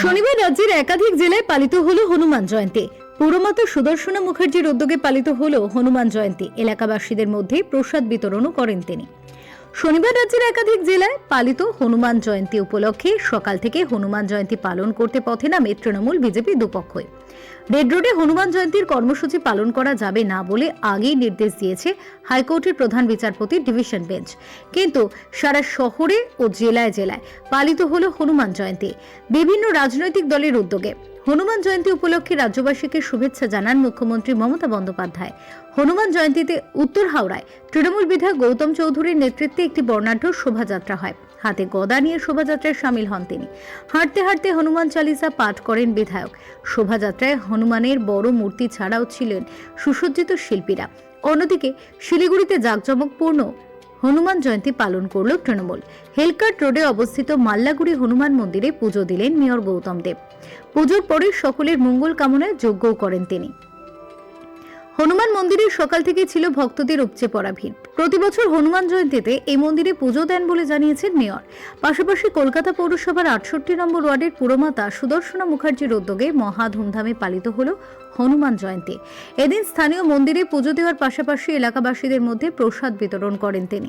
শনিবার রাজ্যের একাধিক জেলায় পালিত হল হনুমান জয়ন্তী পুরমাতা সুদর্শনা মুখার্জির উদ্যোগে পালিত হল হনুমান জয়ন্তী এলাকাবাসীদের মধ্যে প্রসাদ বিতরণও করেন তিনি শনিবার রাজ্যের একাধিক জেলায় পালিত হনুমান জয়ন্তী উপলক্ষে সকাল থেকে হনুমান জয়ন্তী পালন করতে পথে নামে তৃণমূল বিজেপি দুপক্ষই। রেড রোডে হনুমান জয়ন্তীর কর্মসূচি পালন করা যাবে না বলে আগেই নির্দেশ দিয়েছে হাইকোর্টের প্রধান বিচারপতি ডিভিশন বেঞ্চ। কিন্তু সারা শহরে ও জেলায় জেলায় পালিত হল হনুমান জয়ন্তী। বিভিন্ন রাজনৈতিক দলের উদ্যোগে হনুমান জয়ন্তী উপলক্ষে রাজ্যবাসীকে শুভেচ্ছা জানান মুখ্যমন্ত্রী মমতা বন্দ্যোপাধ্যায়। হনুমান জয়ন্তীতে উত্তর হাওড়ায় তৃণমূল বিধায়ক গৌতম চৌধুরীর নেতৃত্বে একটি বর্ণাঢ্য শোভাযাত্রা হয়। হাতে গদা নিয়ে শোভাযাত্রায় সামিল হন তিনি। হাঁটতে হাঁটতে হনুমান চালিসা পাঠ করেন বিধায়ক। শোভাযাত্রায় হনুমানের বড় মূর্তি ছাড়াও ছিলেন সুসজ্জিত শিল্পীরা। অন্যদিকে শিলিগুড়িতে জাঁকজমকপূর্ণ হনুমান জয়ন্তী পালন করল তৃণমূল। হেলকাট রোডে অবস্থিত মাল্লাগুড়ি হনুমান মন্দিরে পুজো দিলেন মেয়র গৌতম দেব। পুজোর পরে সকলের মঙ্গল কামনায় যজ্ঞও করেন তিনি। হনুমান মন্দিরে সকাল থেকে ছিল ভক্তদের উপচে পড়া ভিড়। প্রতি বছর হনুমান জয়ন্তীতে এই মন্দিরে পুজো দেন বলে জানিয়েছেন মেয়র। পাশাপাশি কলকাতা পৌরসভার আটষট্টি নম্বর ওয়ার্ডের পুরমাতা সুদর্শনা মুখার্জির উদ্যোগে মহা ধুমধামে পালিত হল হনুমান জয়ন্তী। এদিন স্থানীয় মন্দিরে পুজো দেওয়ার পাশাপাশি এলাকাবাসীদের মধ্যে প্রসাদ বিতরণ করেন তিনি।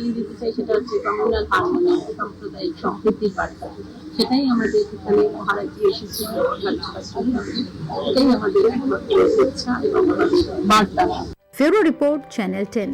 আমি দিতে চাই সেটা হচ্ছে কমিউনাল হারমোনি সাম্প্রদায়িক সম্প্রীতির বার্তা। সেটাই আমাদের এখানে মহারাজি এসেছে এটাই আমাদের ইচ্ছা এবং বার্তা। ফেরো রিপোর্ট, চ্যানেল টেন।